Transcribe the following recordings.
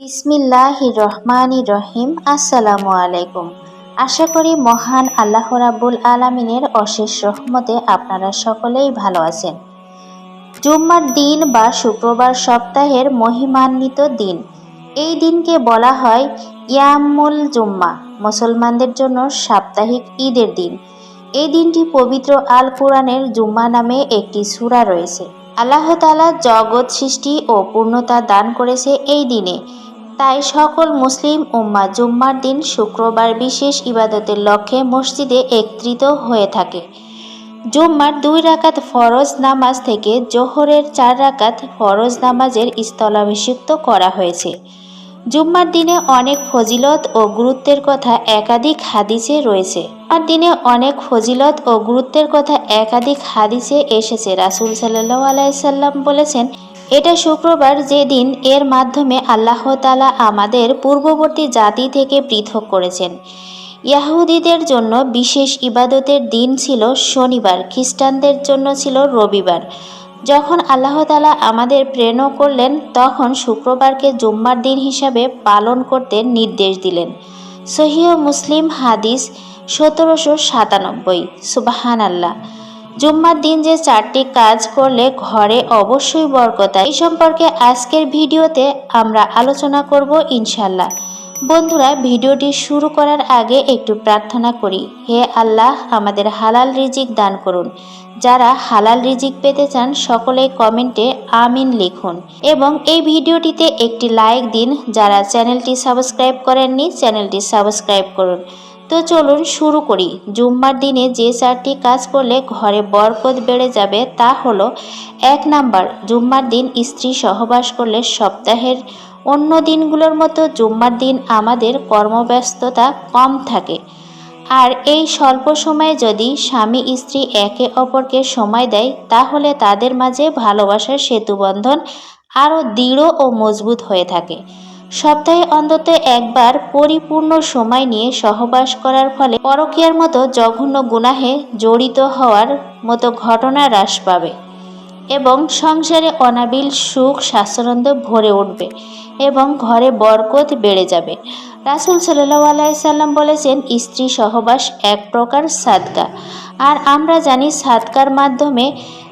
বিসমিল্লাহ রহমান রহিম আসসালামু আলাইকুম আশা করি মহান আল্লাহ রাব্বুল আলমিনের অশেষ রহমতে আপনারা সকলেই ভালো আছেন। জুম্মার দিন বা শুক্রবার সপ্তাহের মহিমান্বিত দিন। এই দিনকে বলা হয় ইয়ামুল জুম্মা, মুসলমানদের জন্য সাপ্তাহিক ঈদের দিন। এই দিনটি পবিত্র আল কোরআনের জুম্মা নামে একটি সূরা রয়েছে। আল্লাহ তাআলা জগৎ সৃষ্টি ও পূর্ণতা দান করেছে এই দিনে। তাই সকল মুসলিম উম্মা জুম্মার দিন শুক্রবার বিশেষ ইবাদতের লক্ষ্যে মসজিদে একত্রিত হয়ে থাকে। জুম্মার দুই রাকাত ফরজ নামাজ থেকে জোহরের চার রাকাত ফরজ নামাজের স্থলাভিষিক্ত করা হয়েছে। জুম্মার দিনে অনেক ফজিলত ও গুরুত্বের কথা একাধিক হাদিসে রয়েছে। আর দিনে অনেক ফজিলত ও গুরুত্বের কথা একাধিক হাদিসে এসেছে। রাসুল সাল্লাহ আলাইসাল্লাম বলেছেন এটা শুক্রবার যে দিন এর মাধ্যমে আল্লাহ তালা আমাদের পূর্ববর্তী জাতি থেকে পৃথক করেছেন। ইয়াহুদিদের জন্য বিশেষ ইবাদতের দিন ছিল শনিবার, খ্রিস্টানদের জন্য ছিল রবিবার। যখন আল্লাহ তালা আমাদের প্রেরণ করলেন, তখন শুক্রবারকে জুম্মার দিন হিসাবে পালন করতে নির্দেশ দিলেন। সহিহ মুসলিম হাদিস সতেরোশো সাতানব্বই সুবাহান আল্লাহ জুম্মার দিন যে চারটি কাজ করলে ঘরে অবশ্যই বরকতা এই সম্পর্কে আজকের ভিডিওতে আমরা আলোচনা করব ইনশাল্লাহ বন্ধুরা, ভিডিওটি শুরু করার আগে একটু প্রার্থনা করি। হে আল্লাহ, আমাদের হালাল রিজিক দান করুন। যারা হালাল রিজিক পেতে চান, সকলে কমেন্টে আমিন লিখুন। এবং এই ভিডিওটিতে একটি লাইক দিন। যারা চ্যানেলটি সাবস্ক্রাইব করেননি, চ্যানেলটি সাবস্ক্রাইব করুন। তো চলুন শুরু করি। জুম্মার দিনে যে চারটি কাজ করলে ঘরে বরকত বেড়ে যাবে তা হলো, এক নাম্বার, জুম্মার দিন স্ত্রী সহবাস করলে সপ্তাহের অন্য দিনগুলোর মতো জুম্মার দিন আমাদের কর্মব্যস্ততা কম থাকে। আর এই স্বল্প সময়ে যদি স্বামী স্ত্রী একে অপরকে সময় দেয়, তাহলে তাদের মাঝে ভালোবাসার সেতুবন্ধন আরও দৃঢ় ও মজবুত হয়ে থাকে। সপ্তাহে অন্তত একবার পরিপূর্ণ সময় নিয়ে সহবাস করার ফলে পরকীয়ার মতো জঘন্য গুনাহে জড়িত হওয়ার মতো ঘটনা হ্রাস পাবে এবং সংসারে অনাবিল সুখ স্বাচ্ছন্দ্য ভরে উঠবে এবং ঘরে বরকত বেড়ে যাবে। রাসুল সাল্লাহ আলাইসাল্লাম বলেছেন, স্ত্রী সহবাস এক প্রকার সাদকা। আর আমরা জানি সাদকার মাধ্যমে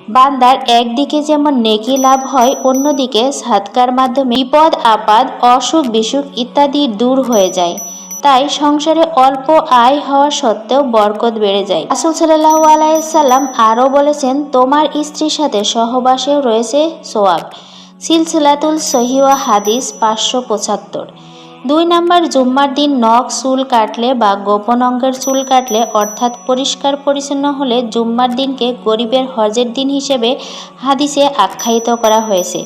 বান্দার একদিকে যেমন নেকি লাভ হয়, অন্যদিকে সাদকার মাধ্যমে বিপদ, আপদ, অসুখ, বিসুখ ইত্যাদি দূর হয়ে যায়। তাই সংসারে অল্প আয় হওয়া সত্ত্বেও বরকত বেড়ে যায়। আসুল সাল্লাহ আলাইসাল্লাম আরও বলেছেন, তোমার স্ত্রীর সাথে সহবাসেও রয়েছে সোয়াব। সিলসিলাতুল সহিওয়া হাদিস পাঁচশো পঁচাত্তর। দুই নম্বর জুম্মার দিন নখ চুল কাটলে বা গোপন অঙ্গের চুল কাটলে অর্থাৎ পরিষ্কার পরিচ্ছন্ন হলে জুম্মার দিনকে গরিবের হজের দিন হিসেবে হাদিসে আখ্যায়িত করা হয়েছে।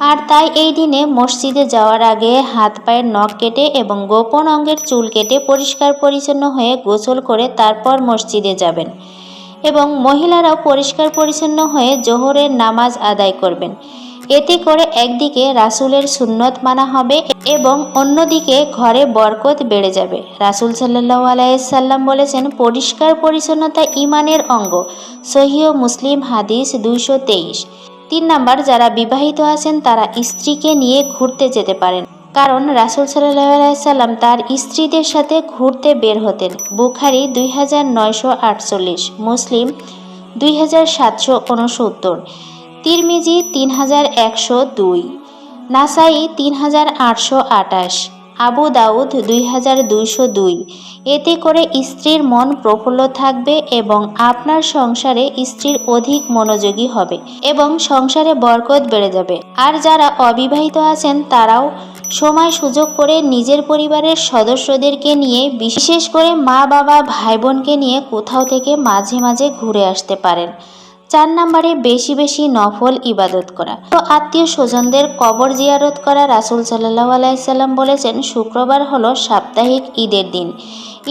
আর তাই এই দিনে মসজিদে যাওয়ার আগে হাত পায়ের নখ কেটে এবং গোপন অঙ্গের চুল কেটে পরিষ্কার পরিচ্ছন্ন হয়ে গোসল করে তারপর মসজিদে যাবেন এবং মহিলারাও পরিষ্কার পরিচ্ছন্ন হয়ে জোহরের নামাজ আদায় করবেন। এতে করে একদিকে রাসুলের সুন্নত মানা হবে এবং অন্যদিকে ঘরে বরকত বেড়ে যাবে। রাসুল সাল্লাহ আলাইসাল্লাম বলেছেন, পরিষ্কার পরিচ্ছন্নতা ইমানের অঙ্গ। সহিও মুসলিম হাদিস দুইশো তেইশ। তিন নাম্বার, যারা বিবাহিত আছেন, তারা স্ত্রীকে নিয়ে ঘুরতে যেতে পারেন। কারণ রাসুল সাল্লাহ আলাইসাল্লাম তার স্ত্রীদের সাথে ঘুরতে বের হতেন। বুখারি দুই হাজার নয়শো আটচল্লিশ, মুসলিম দুই হাজার সাতশো উনসত্তর। তিরমিজি তিন হাজার একশো দুই, নাসাই তিন হাজার আটশো আটাশ আবু দাউদ দুই হাজার দুইশো দুই। এতে করে স্ত্রীর মন প্রফুল্ল থাকবে এবং আপনার সংসারে স্ত্রীর অধিক মনোযোগী হবে এবং সংসারে বরকত বেড়ে যাবে। আর যারা অবিবাহিত আছেন, তারাও সময় সুযোগ করে নিজের পরিবারের সদস্যদেরকে নিয়ে, বিশেষ করে মা বাবা ভাই বোনকে নিয়ে কোথাও থেকে মাঝে মাঝে ঘুরে আসতে পারেন। চার নম্বরে বেশি বেশি নফল ইবাদত করা। তো আত্মীয় স্বজনদের কবর জিয়ারত করা রাসুল সাল্লাহ আলাইসাল্লাম বলেছেন, শুক্রবার হলো সাপ্তাহিক ঈদের দিন।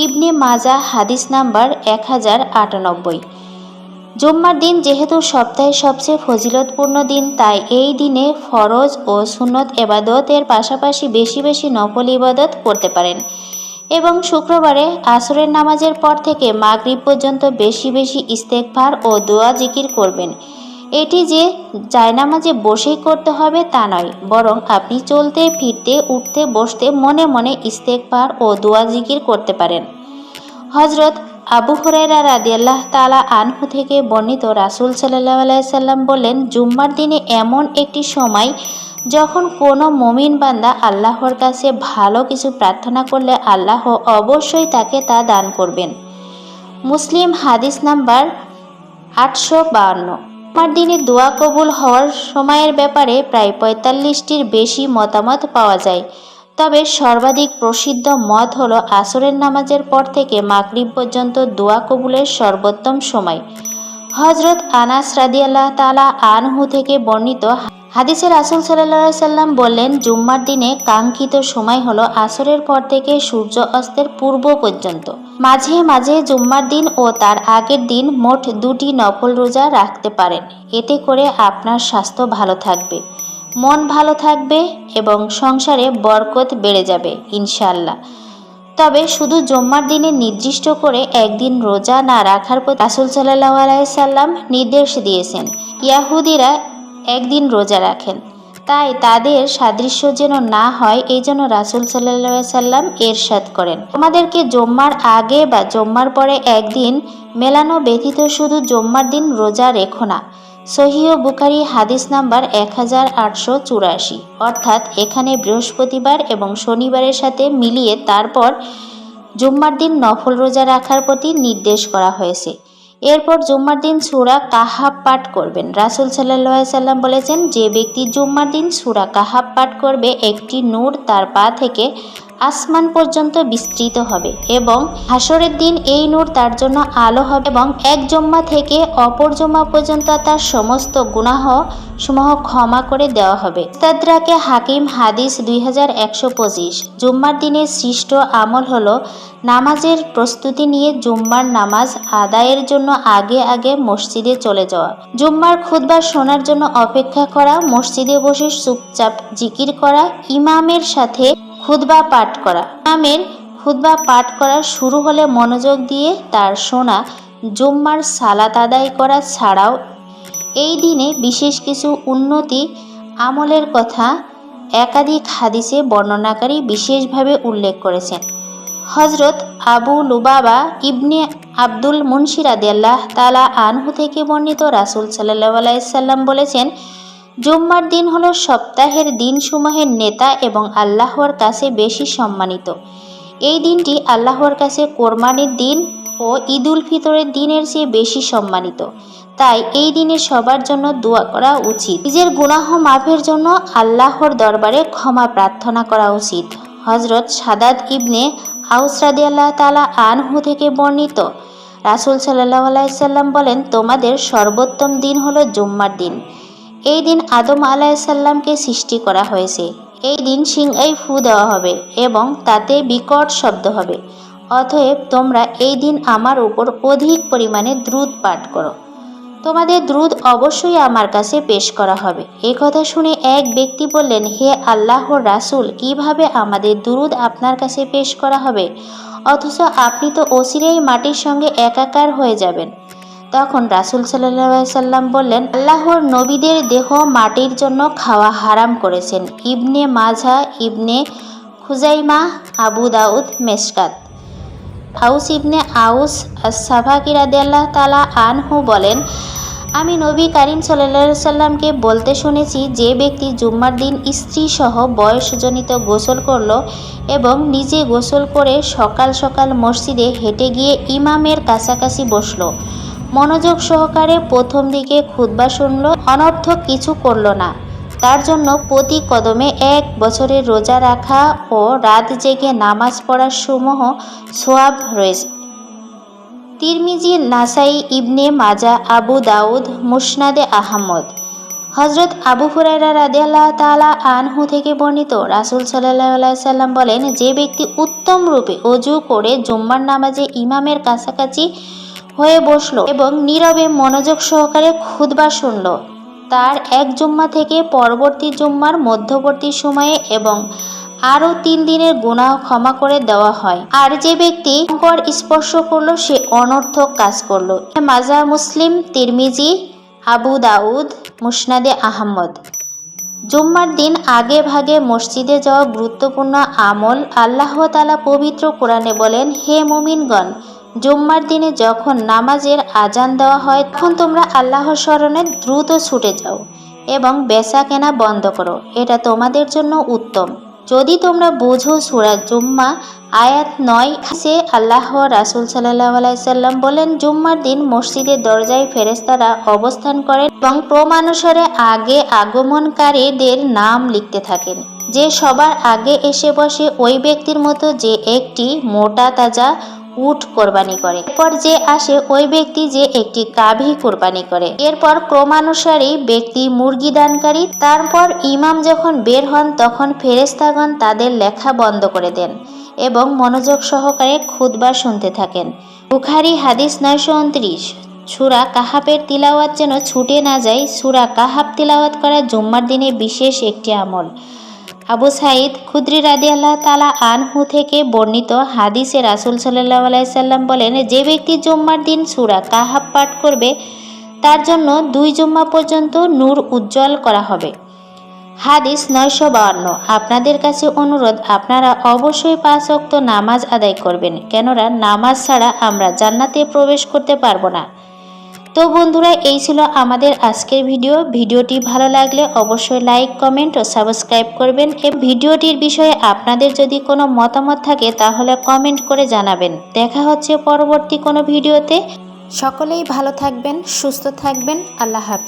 ইবনে মাজা হাদিস নাম্বার এক হাজার আটানব্বই। জুম্মার দিন যেহেতু সপ্তাহের সবচেয়ে ফজিলতপূর্ণ দিন, তাই এই দিনে ফরজ ও সুন্নত এবাদতের পাশাপাশি বেশি বেশি নফল ইবাদত করতে পারেন। এবং শুক্রবারে আসরের নামাজের পর থেকে মাগরিব পর্যন্ত বেশি বেশি ইস্তেকভার ও দোয়া জিকির করবেন। এটি যে জায়নামাজে বসেই করতে হবে তা নয়, বরং আপনি চলতে, ফিরতে, উঠতে, বসতে মনে মনে ইস্তেকবার ও দোয়া জিকির করতে পারেন। হজরত আবু হরাইরা রাদিয়াল্লাহ তালা আনহু থেকে বর্ণিত রাসুল সাল্লাহ আলাইসাল্লাম বললেন জুম্মার দিনে এমন একটি সময় যখন কোনো মমিন বান্দা আল্লাহর কাছে ভালো কিছু প্রার্থনা করলে আল্লাহ অবশ্যই তাকে তা দান করবেন। মুসলিম হাদিস নাম্বার আটশো বাহান্ন। জুম্মার দিনে দোয়া কবুল হওয়ার সময়ের ব্যাপারে প্রায় পঁয়তাল্লিশটির বেশি মতামত পাওয়া যায়। তবে সর্বাধিক প্রসিদ্ধ মত হল আসরের নামাজের পর থেকে মাগরিব পর্যন্ত দোয়া কবুলের সর্বোত্তম সময়। হজরত আনাস রাদিয়াল্লাহ তালা আনহু থেকে বর্ণিত হাদিসের রাসুল সাল্লাহ সাল্লাম বললেন, জুম্মার দিনে কাঙ্ক্ষিত সময় হলো আসরের পর থেকে সূর্য অস্তের পূর্ব পর্যন্ত। মাঝে মাঝে জুম্মার দিন ও তার আগের দিন মোট দুটি নফল রোজা রাখতে পারেন। এতে করে আপনার স্বাস্থ্য ভালো থাকবে। মন ভালো থাকবে এবং সংসারে বরকত বেড়ে যাবে ইনশাল্লাহ তবে শুধু জম্মার দিনে নির্দিষ্ট করে একদিন রোজা না রাখার প্রতি রাসুল সাল্লাহ আলাইসাল্লাম নির্দেশ দিয়েছেন, ইয়াহুদিরা একদিন রোজা রাখেন। তাই তাদের সাদৃশ্য যেন না হয়, এই জন্য রাসুল সাল্লা সাল্লাম এরশাদ করেন। আমাদেরকে জম্মার আগে বা জম্মার পরে একদিন মেলানো ব্যতীত শুধু জম্মার দিন রোজা রেখো না সহিও বুখারি হাদিস নাম্বার এক হাজার আটশো চুরাশি। অর্থাৎ এখানে বৃহস্পতিবার এবং শনিবারের সাথে মিলিয়ে তারপর জুম্মার দিন নফল রোজা রাখার প্রতি নির্দেশ করা হয়েছে। এরপর জুম্মার দিন সুরা কাহাব পাঠ করবেন। রাসুল সাল্লাহ সাল্লাম বলেছেন, যে ব্যক্তি জুম্মার দিন সুরা কাহাব পাঠ করবে, একটি নূর তার পা থেকে আসমান পর্যন্ত বিস্তৃত হবে এবং হাসরের দিন এই নূর তার জন্য আলো হবে এবং এক জম্মা থেকে অপর জম্মা পর্যন্ত তার সমস্ত গুনাহ সমূহ ক্ষমা করে দেওয়া হবে। তাদ্রাকে হাকিম হাদিস দুই হাজার একশো পঁচিশ। জুম্মার দিনের সৃষ্ট আমল হলো নামাজের প্রস্তুতি নিয়ে জুম্মার নামাজ আদায়ের জন্য আগে আগে মসজিদে চলে যাওয়া। জুম্মার খুদবার শোনার জন্য অপেক্ষা করা, মসজিদে বসে চুপচাপ জিকির করা, ইমামের সাথে খুদবা পাঠ করা। ইমামের খুদবা পাঠ করা শুরু হলে মনোযোগ দিয়ে তার শোনা জুম্মার সালাত আদায় করা ছাড়াও এই দিনে বিশেষ কিছু উন্নতি আমলের কথা একাধিক হাদিসে বর্ণনাকারী বিশেষভাবে উল্লেখ করেছেন। হজরত আবু লুবাবা ইবনে আব্দুল মুন্সিরাদিয়াল্লাহ তালা আনহু থেকে বর্ণিত রাসুল সাল্লাহ আলাইসাল্লাম বলেছেন জুম্মার দিন হল সপ্তাহের দিনসমূহের নেতা এবং আল্লাহর কাছে বেশি সম্মানিত। এই দিনটি আল্লাহর কাছে কোরবানির দিন ও ঈদুল ফিতরের দিনের চেয়ে বেশি সম্মানিত। তাই এই দিনে সবার জন্য দোয়া করা উচিত। নিজের গুনাহ মাফের জন্য আল্লাহর দরবারে ক্ষমা প্রার্থনা করা উচিত। হজরত সাদাত ইবনে আউসরাদি আল্লাহ তালা আনহু থেকে বর্ণিত, রাসুল সাল্লাহ আলাইসাল্লাম বলেন, তোমাদের সর্বোত্তম দিন হলো জুম্মার দিন। এই দিন আদম আলাইসাল্লামকে সৃষ্টি করা হয়েছে। এই দিন সিংহাই ফু দেওয়া হবে এবং তাতে বিকট শব্দ হবে। অতএব তোমরা এই দিন আমার উপর অধিক পরিমাণে দ্রুত পাঠ করো। তোমাদের দ্রুত অবশ্যই আমার কাছে পেশ করা হবে। এ কথা শুনে এক ব্যক্তি বললেন, হে আল্লাহর রাসুল, কীভাবে আমাদের দুরুদ আপনার কাছে পেশ করা হবে? অথচ আপনি তো অসিরেই মাটির সঙ্গে একাকার হয়ে যাবেন। তখন রাসুল সাল্লাম বললেন, আল্লাহর নবীদের দেহ মাটির জন্য খাওয়া হারাম করেছেন। ইবনে মাঝা ইবনে খুজাইমা, আবু দাউদ মেসকাত আউস ইবনে আউস সাফাকির আদাল্লাহ তালা আনহু বলেন, আমি নবী করিম সাল্লা সাল্লামকে বলতে শুনেছি যে ব্যক্তি জুম্মার দিন স্ত্রী সহ বয়সজনিত গোসল করল এবং নিজে গোসল করে সকাল সকাল মসজিদে হেঁটে গিয়ে ইমামের কাছাকাছি বসল। মনোযোগ সহকারে প্রথম দিকে খুদ্া শুনল অনর্থক কিছু করল না। তার জন্য প্রতি কদমে এক বছরের রোজা রাখা ও রাত জেগে নামাজ পড়ার সমূহ সোয়াব রয়েছে। তিরমিজি, নাসাই ইবনে মাজা, আবু দাউদ, মুসনাদে আহমদ। হজরত আবু হুরাইরা রাদিয়াল্লাহ তালা আনহু থেকে বর্ণিত, রাসুল সাল্লাহ সাল্লাম বলেন, যে ব্যক্তি উত্তম রূপে অজু করে জুম্মার নামাজে ইমামের কাছাকাছি হয়ে বসল এবং নীরবে মনোযোগ সহকারে খুদবা শুনল। তার এক জুম্মা থেকে পরবর্তী জুম্মার মধ্যবর্তী সময়ে এবং আরও তিন দিনের গুণাহ ক্ষমা করে দেওয়া হয়। আর যে ব্যক্তি কর স্পর্শ করল, সে অনর্থক কাজ করল। মাজা মুসলিম, তিরমিজি, আবু দাউদ, মুসনাদে আহমদ। জুম্মার দিন আগে ভাগে মসজিদে যাওয়া গুরুত্বপূর্ণ আমল আল্লাহ তালা পবিত্র কোরআনে বলেন, হে মুমিনগণ জুম্মার দিনে যখন নামাজের আজান দেওয়া হয়, তখন তোমরা আল্লাহর স্মরণে দ্রুত ছুটে যাও এবং বেচা কেনা বন্ধ করো। এটা তোমাদের জন্য উত্তম। যদি তোমরা বোঝো সুরা জুম্মা আয়াত নয়, সে আল্লাহ রাসুল সাল্লাহ আলাইসাল্লাম বলেন, জুম্মার দিন মসজিদের দরজায় ফেরেস্তারা অবস্থান করেন এবং প্রমানুসারে আগে আগমনকারীদের নাম লিখতে থাকেন। যে সবার আগে এসে বসে ওই ব্যক্তির মতো যে একটি মোটা তাজা উট কোরবানি করে। এরপর যে আসে, ওই ব্যক্তি যে একটি গাভী কোরবানি করে। এরপর ক্রমানুসারী ব্যক্তি মুরগি দানকারী। তারপর ইমাম যখন বের হন, তখন ফেরেস্তাগণ তাদের লেখা বন্ধ করে দেন এবং মনোযোগ সহকারে খুদবার শুনতে থাকেন। বুখারি হাদিস নয়শো উনত্রিশ। সুরা কাহাবের তিলাওয়াত যেন ছুটে না যায়, সুরা কাহাব তিলাওয়াত করা জুম্মার দিনে বিশেষ একটি আমল। আবু সাইদ খুদ্রি রাদি আল্লাহ তালা আনহু থেকে বর্ণিত হাদিসে রাসুল সাল্লাহ আলাইসাল্লাম বলেন, যে ব্যক্তি জুম্মার দিন সুরা কাহাব পাঠ করবে, তার জন্য দুই জুম্মা পর্যন্ত নূর উজ্জ্বল করা হবে। হাদিস নয়শো বাউন্ন আপনাদের কাছে অনুরোধ, আপনারা অবশ্যই পাঁচ অক্ত নামাজ আদায় করবেন, কেননা নামাজ ছাড়া আমরা জান্নাতে প্রবেশ করতে পারব না। তো বন্ধুরা, এই ছিল আমাদের আজকের ভিডিও। ভিডিওটি ভালো লাগলে অবশ্যই লাইক কমেন্ট ও সাবস্ক্রাইব করবেন। এবং ভিডিওটির বিষয়ে আপনাদের যদি কোনো মতামত থাকে, তাহলে কমেন্ট করে জানাবেন। দেখা হচ্ছে পরবর্তী কোনো ভিডিওতে। সকলেই ভালো থাকবেন, সুস্থ থাকবেন। আল্লাহ হাফেজ।